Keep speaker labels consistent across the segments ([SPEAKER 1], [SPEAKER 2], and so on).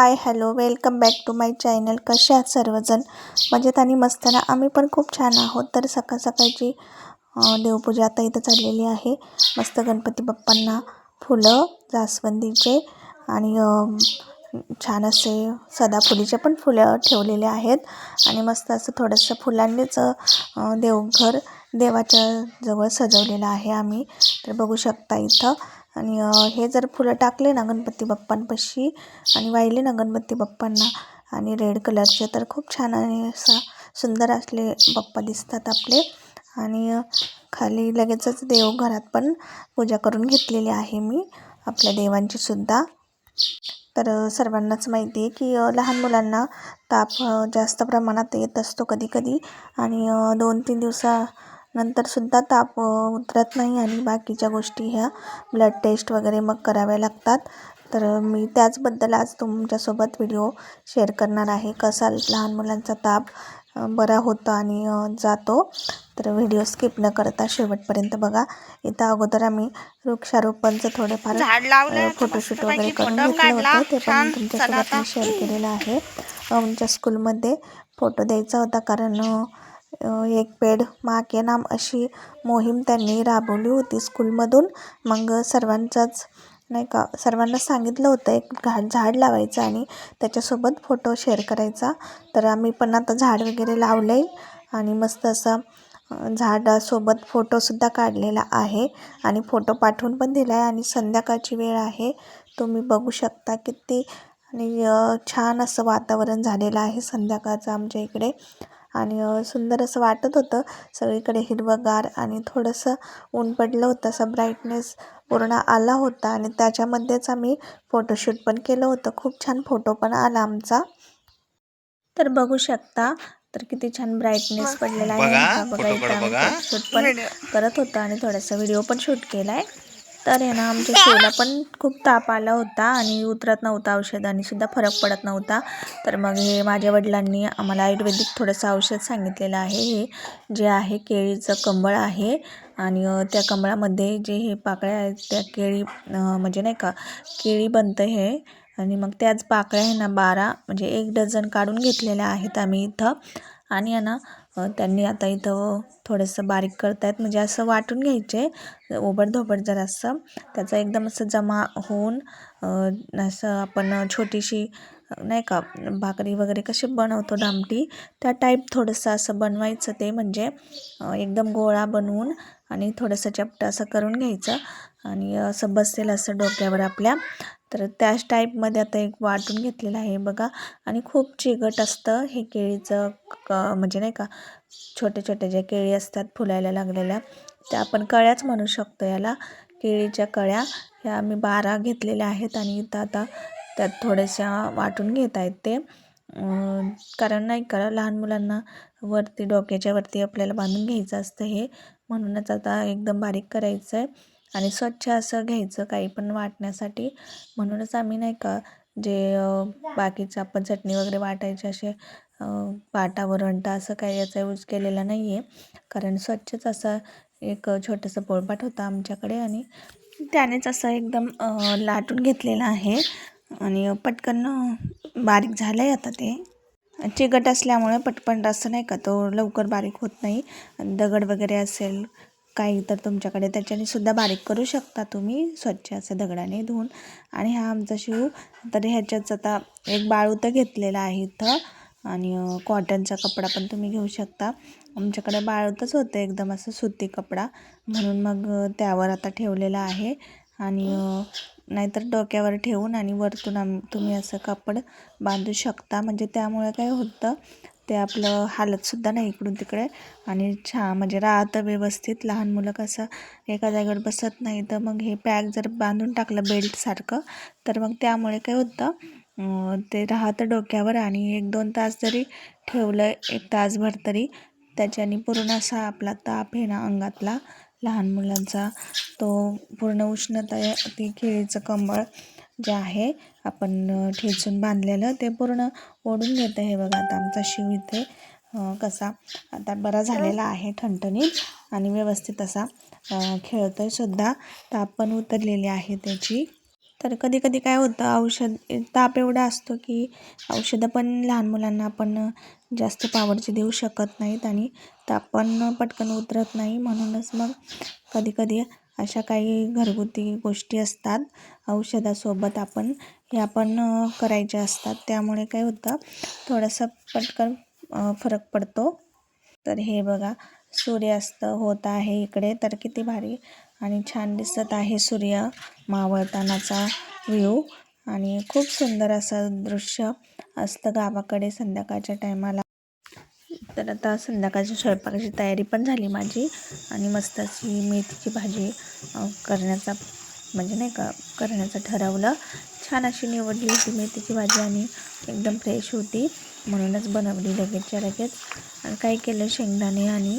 [SPEAKER 1] Hi hello welcome back to my channel. कसे आहात सर्वजण? मजेत आणि मस्त ना? आम्ही पण खूप छान आहोत. तर सकाळ सकाळची देवपूजा आता इथं चाललेली आहे. मस्त गणपती बाप्पांना फुलं जास्वंदीचे आणि छान असे सदाफुलीचे पण फुलं ठेवलेले आहेत. आणि मस्त असं थोडंसं फुलांनीच देवघर देवाच्या जवळ सजवलेलं आहे आम्ही. तर बघू शकता इथं. आणि हे जर फुलं टाकले ना गणपती बाप्पांपाशी आणि वाहिले ना गणपती बाप्पांना आणि रेड कलरचे तर खूप छान आणि असा सुंदर असले बाप्पा दिसतात आपले. आणि खाली लगेचच देवघरात पण पूजा करून घेतलेली आहे मी आपल्या देवांची सुद्धा. तर सर्वांनाच माहिती आहे की लहान मुलांना ताप जास्त प्रमाणात येत असतो कधी कधी आणि दोन तीन दिवसा सुद्धा ताप उतरत नाही आणि बाकीच्या गोष्टी ह्या ब्लड टेस्ट वगैरे मग कराव्या लागतात. तर मी त्याचबद्दल आज तुमच्यासोबत व्हिडिओ शेअर करणार आहे. कसा लहान मुलांचा ताप बरा होतो आणि जातो तर व्हिडिओ स्किप न करता शेवटपर्यंत बघा. इथं अगोदर आम्ही वृक्षारोपणचं थोडेफार फोटोशूट वगैरे करून घेतलं. होतं. ते पण तुमच्यासोबत मी शेअर केलेलं आहे. आमच्या स्कूलमध्ये फोटो द्यायचा होता कारण एक पेड माँ के नाम अशी मोहीम त्यांनी राबवली होती स्कूलमधून. मग सर्वांचाच नाही का सर्वांना सांगितलं होतं एक घा झाड लावायचं आणि त्याच्यासोबत फोटो शेअर करायचा. तर आम्ही पण आता झाड वगैरे लावलं आहे आणि मस्त असा झाडासोबत फोटोसुद्धा काढलेला आहे आणि फोटो पाठवून पण दिला आहे आणि संध्याकाळची वेळ आहे. तुम्ही बघू शकता किती आणि छान असं वातावरण झालेलं आहे संध्याकाळचं आमच्या इकडे. आणि सुंदर असं वाटत होतं. सगळीकडे हिरवंगार आणि थोडंसं ऊन पडलं होतं. असं ब्राईटनेस पूर्ण आला होता आणि त्याच्यामध्येच आम्ही फोटोशूट पण केलं होतं. खूप छान फोटो पण आला आमचा. तर बघू शकता तर किती छान ब्राईटनेस पडलेला आहे.
[SPEAKER 2] बघा,
[SPEAKER 1] इथं आम्ही. फोटोशूट पण. करत होतो आणि थोडासा व्हिडिओ पण शूट केला आहे तर आहे ना आमच्या शिवला पण खूप ताप आला होता आणि उतरत नव्हता औषधाने सुद्धा फरक पडत नव्हता. तर मग हे माझ्या वडिलांनी आम्हाला आयुर्वेदिक थोडंसं औषध सांगितलेलं आहे. हे जे आहे केळीचं कंबळ आहे आणि त्या कंबळामध्ये जे हे पाकळ्या आहेत त्या केळी म्हणजे नाही का केळी बनतं हे आणि मग त्याच पाकळ्या आहे ना बारा म्हणजे एक डझन काढून घेतलेल्या आहेत आम्ही इथं. आणि आहे ना त्यांनी आता इथं थोडंसं बारीक करतायत. म्हणजे असं वाटून घ्यायचे ओबडधोबड जर असं त्याचा एकदम असं जमा होऊन असं आपण छोटीशी नाही का भाकरी वगैरे कशी बनवतो दामटी त्या टाईप थोडंसं असं बनवायचं ते म्हणजे एकदम गोळा बनवून आणि थोडंसं चपटं असं करून घ्यायचं. आणि असं बसेल असं डोक्यावर आपल्या. तर त्याच टाईपमध्ये आता एक वाटून घेतलेलं आहे बघा. आणि खूप चिकट असतं हे केळीचं क म्हणजे नाही का छोटे छोटे ज्या केळी असतात फुलायला लागलेल्या त्या आपण कळ्याच म्हणू शकतो याला. केळीच्या कळ्या ह्या मी बारा घेतलेल्या आहेत आणि इथं आता त्यात थोड्याशा वाटून घेत आहेत ते. कारण नाही का लहान मुलांना वरती डोक्याच्या वरती आपल्याला बांधून घ्यायचं असतं हे. म्हणूनच आता एकदम बारीक करायचं आहे आणि स्वच्छ असं घ्यायचं काही पण वाटण्यासाठी. म्हणूनच आम्ही नाही का जे बाकीचं आपण चटणी वगैरे वाटायचे असे पाटा वरंटा असं काही याचा यूज केलेला नाही आहे कारण स्वच्छच असं एक छोटंसं पोळपाट होतं आमच्याकडे आणि त्यानेच असं एकदम लाटून घेतलेलं आहे. आणि पटकन बारीक झालं आहे आता ते. चिकट असल्यामुळे पटपट असं नाही का तो लवकर बारीक होत नाही. दगड वगैरे असेल काही तर तुमच्याकडे त्याच्याने सुद्धा बारीक करू शकता तुम्ही स्वच्छ असं दगडाने धुवून. आणि हा आमचा शिव तर ह्याच्याच आता एक बाळूतं घेतलेला आहे इथं. आणि कॉटनचा कपडा पण तुम्ही घेऊ शकता. आमच्याकडे बाळूतच होतं एकदम असं सुती कपडा. म्हणून मग त्यावर आता ठेवलेला आहे. आणि नाहीतर डोक्यावर ठेवून आणि वरतून आम तुम्ही असं कापड बांधू शकता. म्हणजे त्यामुळे काय होतं ते आपलं हालतसुद्धा नाही इकडून तिकडे. आणि छान म्हणजे राहतं व्यवस्थित. लहान मुलं कसं एका जागेवर बसत नाही तर मग हे पॅक जर बांधून टाकलं बेल्टसारखं तर मग त्यामुळे काय होतं ते राहतं डोक्यावर आणि एक दोन तास जरी ठेवलं एक तासभर तरी त्याच्याने पूर्ण असा आपला ताप आहे ना अंगातला लहान मुलांचा. तो पूर्ण उष्णता ती केळीचं कंबळ जे आहे आपण ठेचून बांधलेलं ते पूर्ण ओढून घेतं. हे बघा आता आमचा शिव इथे कसा आता बरा झालेला आहे ठणठणीत आणि व्यवस्थित असा खेळतोय सुद्धा. ताप पण उतरलेली आहे त्याची. तर कधी कधी काय होतं औषध ताप एवढा असतो की औषधं पण लहान मुलांना आपण जास्त पावरची देऊ शकत नाहीत आणि ताप पण पटकन उतरत नाही. म्हणूनच मग कधी कधी अशा काही घरगुती गोष्टी असतात औषधासोबत आपण हे आपण करायच्या असतात. त्यामुळे काय होतं थोडासा पटकन फरक पडतो. तर हे बघा सूर्यास्त होत आहे इकडे. तर किती भारी आणि छान दिसत आहे सूर्य मावळतानाचा व्ह्यू आणि खूप सुंदर असं दृश्य असतं गावाकडे संध्याकाळच्या टायमाला. तर आता संध्याकाळच्या स्वयंपाकाची तयारी पण झाली माझी. आणि मस्त अशी मेथीची भाजी करण्याचा म्हणजे नाही का करण्याचं ठरवलं. छान अशी निवडली होती मेथीची भाजी आणि एकदम फ्रेश होती. म्हणूनच बनवली लगेचच्या लगेच. आणि काय केलं शेंगदाणे आणि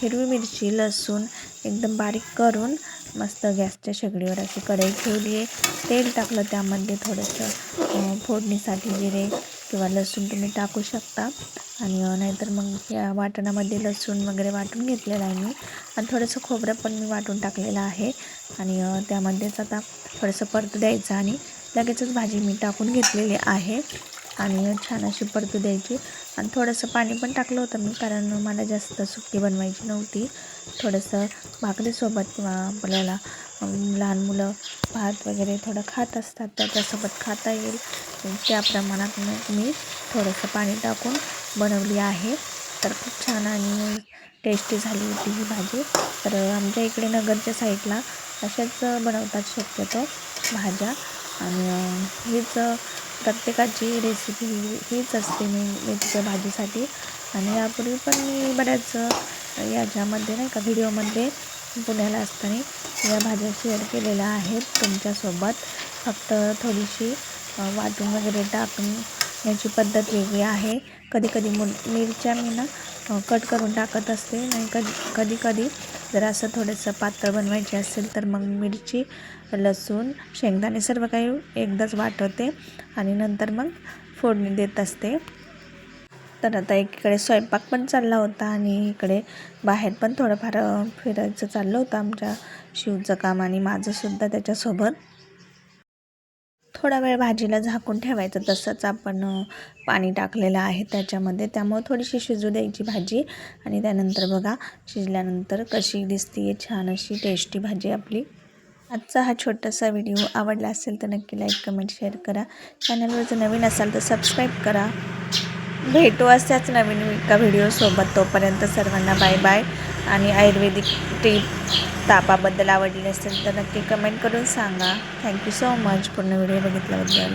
[SPEAKER 1] हिरवी मिरची लसूण एकदम बारीक करून मस्त गॅसच्या शेगडीवर अशी कढई ठेवली. आहे तेल टाकलं त्यामध्ये थोडंसं फोडणीसाठी जिरे किंवा लसूण तुम्ही टाकू शकता. आणि नाहीतर मग या वाटणामध्ये लसूण वगैरे वाटून घेतलेलं आहे मी. आणि थोडंसं खोबरं पण मी वाटून टाकलेलं आहे. आणि त्यामध्येच आता थोडंसं परतू द्यायचं आणि लगेचच भाजी मी टाकून घेतलेली आहे. आणि छान अशी परतू द्यायची. आणि थोडंसं पाणी पण टाकलं होतं मी कारण मला जास्त सुकी बनवायची नव्हती. थोडंसं भाकरीसोबत किंवा आपल्याला लहान मुलं भात वगैरे थोडं खात असतात त्याच्यासोबत खाता येईल. त्या प्रमाणात मी थोडंसं पाणी टाकून बनवली आहे. तर खूप छान आणि टेस्टी झाली होती ही भाजी. तर आमच्या इकडे नगरच्या साईडला अशाच बनवतात शक्यतो भाज्या. आणि हीच प्रत्येकाची रेसिपी हीच असते मी मेथीच्या भाजीसाठी. आणि यापूर्वी पण मी बऱ्याच याच्यामध्ये नाही का व्हिडिओमध्ये पुण्याला असताना या भाज्या शेअर केलेल्या आहेत तुमच्यासोबत. फक्त थोडीशी वाटून वगैरे टाकण्याची पद्धत वेगळी आहे. कधी कधी मु मिरच्या मी ना कट करून टाकत असते. आणि कधी कधी कधी जर असं थोडंसं पातळ बनवायचे असेल तर मग मिरची लसूण शेंगदाणे सर्व काही एकदाच वाटवते आणि नंतर मग फोडणी देत असते. तर आता एकीकडे स्वयंपाक पण चालला होता आणि इकडे बाहेर पण थोडंफार फिरायचं चाललं होतं आमच्या शिवचं काम आणि माझंसुद्धा त्याच्यासोबत. थोडा वेळ भाजीला झाकून ठेवायचं तसंच आपण पाणी टाकलेलं आहे त्याच्यामध्ये. त्यामुळे थोडीशी शिजू द्यायची भाजी आणि त्यानंतर बघा शिजल्यानंतर कशी दिसते आहे छान अशी टेस्टी भाजी आपली. आजचा हा छोटासा व्हिडिओ आवडला असेल तर नक्की लाईक कमेंट शेअर करा. चॅनलवर जर नवीन असाल तर सबस्क्राईब करा. भेटू अशाच नवीन एका व्हिडिओसोबत तोपर्यंत सर्वांना बाय बाय आणि आयुर्वेदिक टीप तापाबद्दल आवडली असेल तर नक्की कमेंट करून सांगा. थँक्यू सो मच पूर्ण व्हिडिओ बघितल्याबद्दल.